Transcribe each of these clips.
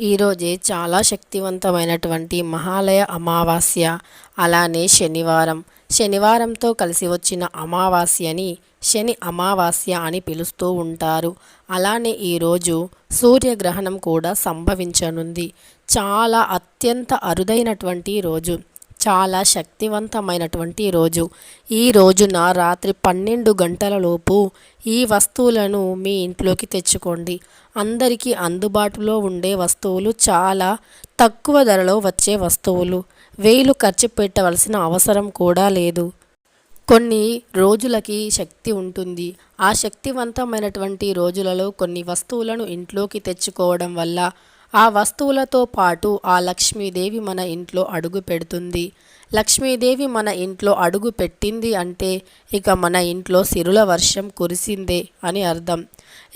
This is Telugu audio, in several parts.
ఈరోజే చాలా శక్తివంతమైనటువంటి మహాలయ అమావాస్య అలానే శనివారం. శనివారంతో కలిసి వచ్చిన అమావాస్యని శని అమావాస్య అని పిలుస్తూ ఉంటారు. అలానే ఈరోజు సూర్యగ్రహణం కూడా సంభవించనుంది. చాలా అత్యంత అరుదైనటువంటి రోజు. చాలా శక్తివంతమైనటువంటి రోజు. ఈ రోజున రాత్రి పన్నెండు గంటలలోపు ఈ వస్తువులను మీ ఇంట్లోకి తెచ్చుకోండి. అందరికీ అందుబాటులో ఉండే వస్తువులు చాలా తక్కువ ధరలో వచ్చే వస్తువులు. వేలు ఖర్చు పెట్టవలసిన అవసరం కూడా లేదు. కొన్ని రోజులకి శక్తి ఉంటుంది. ఆ శక్తివంతమైనటువంటి రోజులలో కొన్ని వస్తువులను ఇంట్లోకి తెచ్చుకోవడం వల్ల ఆ వస్తువులతో పాటు ఆ లక్ష్మీదేవి మన ఇంట్లో అడుగు పెడుతుంది. లక్ష్మీదేవి మన ఇంట్లో అడుగు పెట్టింది అంటే ఇక మన ఇంట్లో సిరుల వర్షం కురిసిందే అని అర్థం.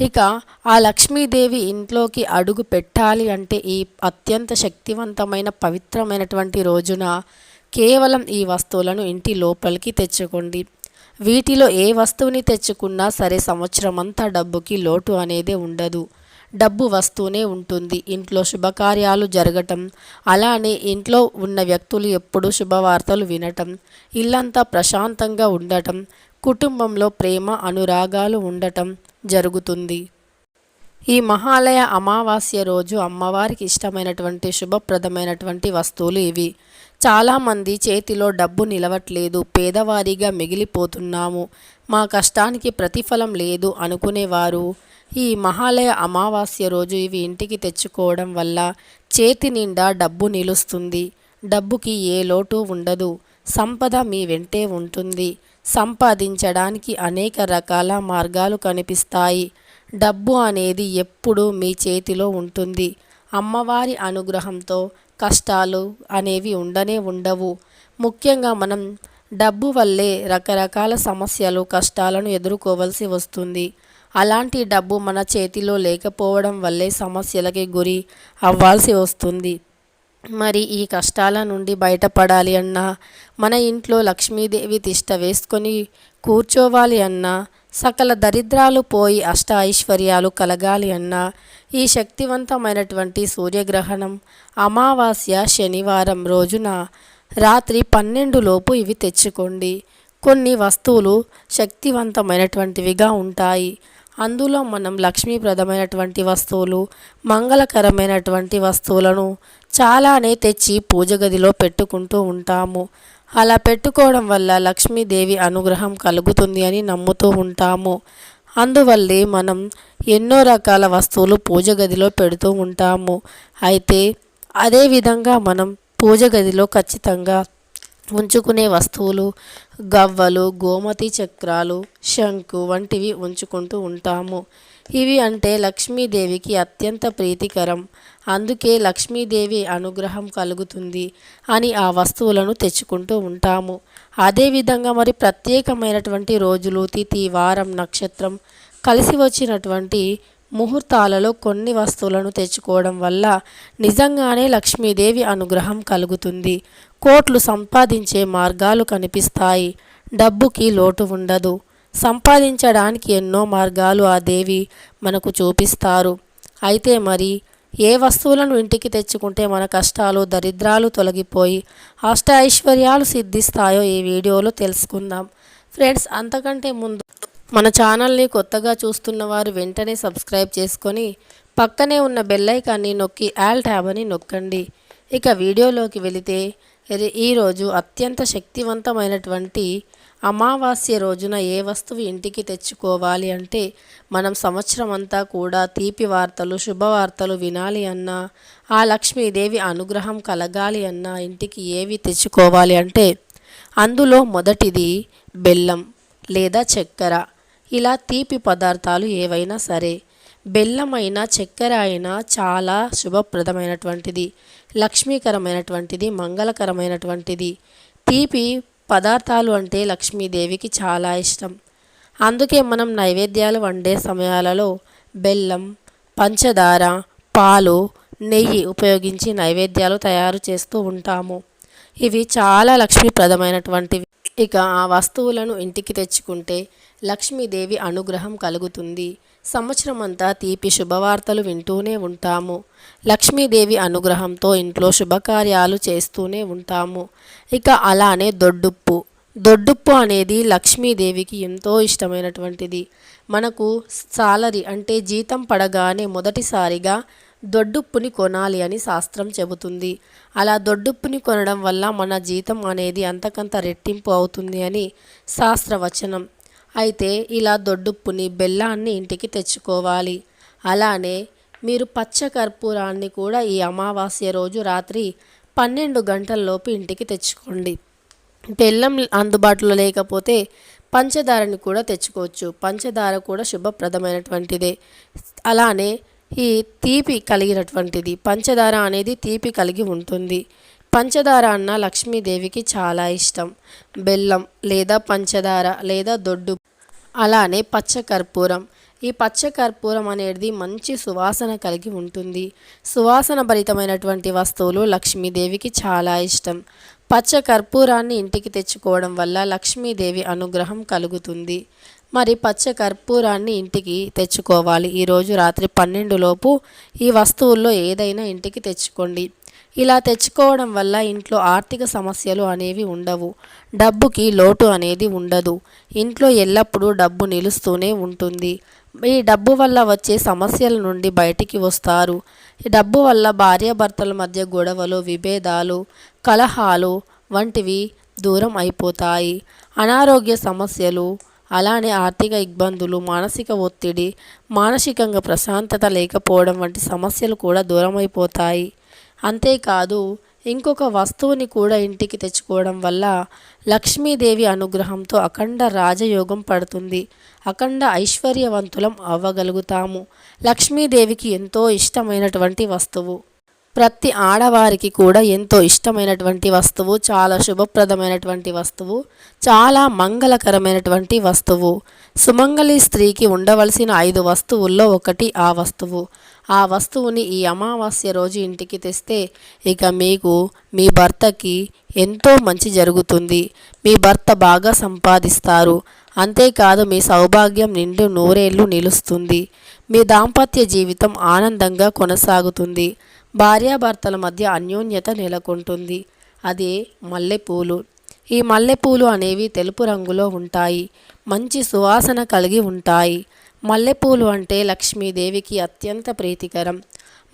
ఇక ఆ లక్ష్మీదేవి ఇంట్లోకి అడుగు పెట్టాలి అంటే ఈ అత్యంత శక్తివంతమైన పవిత్రమైనటువంటి రోజున కేవలం ఈ వస్తువులను ఇంటి లోపలికి తెచ్చుకోండి. వీటిలో ఏ వస్తువుని తెచ్చుకున్నా సరే సంవత్సరం అంతా డబ్బుకి లోటు అనేది ఉండదు. డబ్బు వస్తూనే ఉంటుంది. ఇంట్లో శుభకార్యాలు జరగటం అలానే ఇంట్లో ఉన్న వ్యక్తులు ఎప్పుడూ శుభవార్తలు వినటం ఇల్లంతా ప్రశాంతంగా ఉండటం కుటుంబంలో ప్రేమ అనురాగాలు ఉండటం జరుగుతుంది. ఈ మహాలయ అమావాస్య రోజు అమ్మవారికి ఇష్టమైనటువంటి శుభప్రదమైనటువంటి వస్తువులు ఇవి. చాలామంది చేతిలో డబ్బు నిలవట్లేదు పేదవారిగా మిగిలిపోతున్నాము మా కష్టానికి ప్రతిఫలం లేదు అనుకునేవారు. ఈ మహాలయ అమావాస్య రోజు ఇవి ఇంటికి తెచ్చుకోవడం వల్ల చేతి నిండా డబ్బు నిలుస్తుంది. డబ్బుకి ఏ లోటు ఉండదు. సంపద మీ వెంటే ఉంటుంది. సంపాదించడానికి అనేక రకాల మార్గాలు కనిపిస్తాయి. డబ్బు అనేది ఎప్పుడూ మీ చేతిలో ఉంటుంది. అమ్మవారి అనుగ్రహంతో కష్టాలు అనేవి ఉండనే ఉండవు. ముఖ్యంగా మనం డబ్బు వల్లే రకరకాల సమస్యలు కష్టాలను ఎదుర్కోవలసి వస్తుంది. అలాంటి డబ్బు మన చేతిలో లేకపోవడం వల్లే సమస్యలకి గురి అవ్వాల్సి వస్తుంది. మరి ఈ కష్టాల నుండి బయటపడాలి అన్నా మన ఇంట్లో లక్ష్మీదేవి తిష్ట వేసుకొని కూర్చోవాలి అన్నా సకల దరిద్రాలు పోయి అష్ట ఐశ్వర్యాలు కలగాలి అన్నా ఈ శక్తివంతమైనటువంటి సూర్యగ్రహణం అమావాస్య శనివారం రోజున రాత్రి పన్నెండు లోపు ఇవి తెచ్చుకోండి. కొన్ని వస్తువులు శక్తివంతమైనటువంటివిగా ఉంటాయి. అందులో మనం లక్ష్మీప్రదమైనటువంటి వస్తువులు మంగళకరమైనటువంటి వస్తువులను చాలానే తెచ్చి పూజ గదిలో పెట్టుకుంటూ ఉంటాము. అలా పెట్టుకోవడం వల్ల లక్ష్మీదేవి అనుగ్రహం కలుగుతుంది అని నమ్ముతూ ఉంటాము. అందువల్లే మనం ఎన్నో రకాల వస్తువులు పూజ గదిలో పెడుతూ ఉంటాము. అయితే అదేవిధంగా మనం పూజ గదిలో ఖచ్చితంగా ఉంచుకునే వస్తువులు గవ్వలు గోమతి చక్రాలు శంకు వంటివి ఉంచుకుంటూ ఉంటాము. ఇవి అంటే లక్ష్మీదేవికి అత్యంత ప్రీతికరం. అందుకే లక్ష్మీదేవి అనుగ్రహం కలుగుతుంది అని ఆ వస్తువులను తెచ్చుకుంటూ ఉంటాము. అదేవిధంగా మరి ప్రత్యేకమైనటువంటి రోజులు తిథి వారం నక్షత్రం కలిసి వచ్చినటువంటి ముహూర్తాలలో కొన్ని వస్తువులను తెచ్చుకోవడం వల్ల నిజంగానే లక్ష్మీదేవి అనుగ్రహం కలుగుతుంది. కోట్లు సంపాదించే మార్గాలు కనిపిస్తాయి. డబ్బుకి లోటు ఉండదు. సంపాదించడానికి ఎన్నో మార్గాలు ఆ దేవి మనకు చూపిస్తారు. అయితే మరి ఏ వస్తువులను ఇంటికి తెచ్చుకుంటే మన కష్టాలు దరిద్రాలు తొలగిపోయి అష్ట ఐశ్వర్యాలు సిద్ధిస్తాయో ఈ వీడియోలో తెలుసుకుందాం. ఫ్రెండ్స్ అంతకంటే ముందు మన ఛానల్ని కొత్తగా చూస్తున్న వారు వెంటనే సబ్స్క్రైబ్ చేసుకొని పక్కనే ఉన్న బెల్లైకాన్ని నొక్కి ఆల్ ట్యాబ్ అని నొక్కండి. ఇక వీడియోలోకి వెళితే ఈరోజు అత్యంత శక్తివంతమైనటువంటి అమావాస్య రోజున ఏ వస్తువు ఇంటికి తెచ్చుకోవాలి అంటే మనం సంవత్సరం అంతా కూడా తీపి వార్తలు శుభవార్తలు వినాలి అన్నా ఆ లక్ష్మీదేవి అనుగ్రహం కలగాలి అన్నా ఇంటికి ఏవి తెచ్చుకోవాలి అంటే అందులో మొదటిది బెల్లం లేదా చక్కెర. ఇలా తీపి పదార్థాలు ఏవైనా సరే. బెల్లమైన చక్కెర అయినా చాలా శుభప్రదమైనటువంటిది. లక్ష్మీకరమైనటువంటిది మంగళకరమైనటువంటిది. తీపి పదార్థాలు అంటే లక్ష్మీదేవికి చాలా ఇష్టం. అందుకే మనం నైవేద్యాలు వండే సమయాలలో బెల్లం పంచదార పాలు నెయ్యి ఉపయోగించి నైవేద్యాలు తయారు చేస్తూ ఉంటాము. ఇవి చాలా లక్ష్మీప్రదమైనటువంటివి. ఇక ఆ వస్తువులను ఇంటికి తెచ్చుకుంటే లక్ష్మీదేవి అనుగ్రహం కలుగుతుంది. సంవత్సరం అంతా తీపి శుభవార్తలు వింటూనే ఉంటాము. లక్ష్మీదేవి అనుగ్రహంతో ఇంట్లో శుభకార్యాలు చేస్తూనే ఉంటాము. ఇక అలానే దొడ్డుప్పు. దొడ్డుప్పు అనేది లక్ష్మీదేవికి ఎంతో ఇష్టమైనటువంటిది. మనకు సాలరీ అంటే జీతం పడగానే మొదటిసారిగా దొడ్డుప్పుని కొనాలి అని శాస్త్రం చెబుతుంది. అలా దొడ్డుప్పుని కొనడం వల్ల మన జీతం అనేది అంతకంత రెట్టింపు అవుతుంది అని శాస్త్రవచనం. అయితే ఇలా దొడ్డుప్పుని బెల్లాన్ని ఇంటికి తెచ్చుకోవాలి. అలానే మీరు పచ్చ కర్పూరాన్ని కూడా ఈ అమావాస్య రోజు రాత్రి పన్నెండు గంటల్లోపు ఇంటికి తెచ్చుకోండి. బెల్లం అందుబాటులో లేకపోతే పంచదారని కూడా తెచ్చుకోవచ్చు. పంచదార కూడా శుభప్రదమైనటువంటిదే. అలానే ఈ తీపి కలిగినటువంటిది. పంచదార అనేది తీపి కలిగి ఉంటుంది. పంచదార అన్న లక్ష్మీదేవికి చాలా ఇష్టం. బెల్లం లేదా పంచదార లేదా దొడ్డు అలానే పచ్చ కర్పూరం ఈ పచ్చ కర్పూరం అనేది మంచి సువాసన కలిగి ఉంటుంది. సువాసన భరితమైనటువంటి వస్తువులు లక్ష్మీదేవికి చాలా ఇష్టం. పచ్చ కర్పూరాన్ని ఇంటికి తెచ్చుకోవడం వల్ల లక్ష్మీదేవి అనుగ్రహం కలుగుతుంది. మరి పచ్చ కర్పూరాన్ని ఇంటికి తెచ్చుకోవాలి. ఈరోజు రాత్రి పన్నెండులోపు ఈ వస్తువుల్లో ఏదైనా ఇంటికి తెచ్చుకోండి. ఇలా తెచ్చుకోవడం వల్ల ఇంట్లో ఆర్థిక సమస్యలు అనేవి ఉండవు. డబ్బుకి లోటు అనేది ఉండదు. ఇంట్లో ఎల్లప్పుడూ డబ్బు నిలుస్తూనే ఉంటుంది. ఈ డబ్బు వల్ల వచ్చే సమస్యల నుండి బయటికి వస్తారు. ఈ డబ్బు వల్ల భార్యాభర్తల మధ్య గొడవలు విభేదాలు కలహాలు వంటివి దూరం అయిపోతాయి. అనారోగ్య సమస్యలు అలానే ఆర్థిక ఇబ్బందులు మానసిక ఒత్తిడి మానసికంగా ప్రశాంతత లేకపోవడం వంటి సమస్యలు కూడా దూరం అయిపోతాయి అంతేకాదు ఇంకొక వస్తువుని కూడా ఇంటికి తెచ్చుకోవడం వల్ల లక్ష్మీదేవి అనుగ్రహంతో అఖండ రాజయోగం పడుతుంది. అఖండ ఐశ్వర్యవంతులం అవ్వగలుగుతాము. లక్ష్మీదేవికి ఎంతో ఇష్టమైనటువంటి వస్తువు. ప్రతి ఆడవారికి కూడా ఎంతో ఇష్టమైనటువంటి వస్తువు చాలా శుభప్రదమైనటువంటి వస్తువు చాలా మంగళకరమైనటువంటి వస్తువు. సుమంగళి స్త్రీకి ఉండవలసిన ఐదు వస్తువుల్లో ఒకటి ఆ వస్తువు. ఆ వస్తువుని ఈ అమావాస్య రోజు ఇంటికి తెస్తే ఇక మీకు మీ భర్తకి ఎంతో మంచి జరుగుతుంది. మీ భర్త బాగా సంపాదిస్తారు. అంతేకాదు మీ సౌభాగ్యం నిండు నూరేళ్ళు నిలుస్తుంది. మీ దాంపత్య జీవితం ఆనందంగా కొనసాగుతుంది. భార్యాభర్తల మధ్య అన్యోన్యత నెలకొంటుంది. అదే మల్లెపూలు. ఈ మల్లెపూలు అనేవి తెలుపు రంగులో ఉంటాయి. మంచి సువాసన కలిగి ఉంటాయి. మల్లెపూలు అంటే లక్ష్మీదేవికి అత్యంత ప్రీతికరం.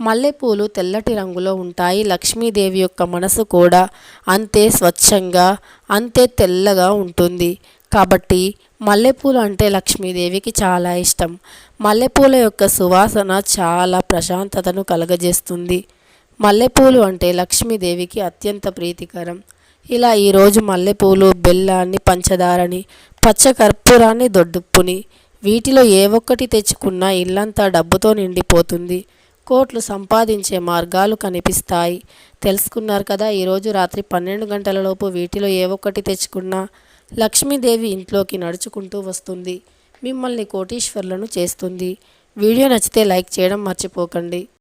మల్లెపూలు తెల్లటి రంగులో ఉంటాయి. లక్ష్మీదేవి యొక్క మనసు కూడా అంతే స్వచ్ఛంగా అంతే తెల్లగా ఉంటుంది. కాబట్టి మల్లెపూలు అంటే లక్ష్మీదేవికి చాలా ఇష్టం. మల్లెపూల యొక్క సువాసన చాలా ప్రశాంతతను కలగజేస్తుంది. మల్లెపూలు అంటే లక్ష్మీదేవికి అత్యంత ప్రీతికరం. ఇలా ఈరోజు మల్లెపూలు బెల్లాన్ని పంచదారని పచ్చకర్పూరాన్ని దొడ్డుప్పుని వీటిలో ఏ ఒక్కటి తెచ్చుకున్నా ఇల్లంతా డబ్బుతో నిండిపోతుంది. కోట్లు సంపాదించే మార్గాలు కనిపిస్తాయి. తెలుసుకున్నారు కదా ఈరోజు రాత్రి పన్నెండు గంటలలోపు వీటిలో ఏ ఒక్కటి తెచ్చుకున్నా లక్ష్మీదేవి ఇంట్లోకి నడుచుకుంటూ వస్తుంది. మిమ్మల్ని కోటీశ్వర్లను చేస్తుంది. వీడియో నచ్చితే లైక్ చేయడం మర్చిపోకండి.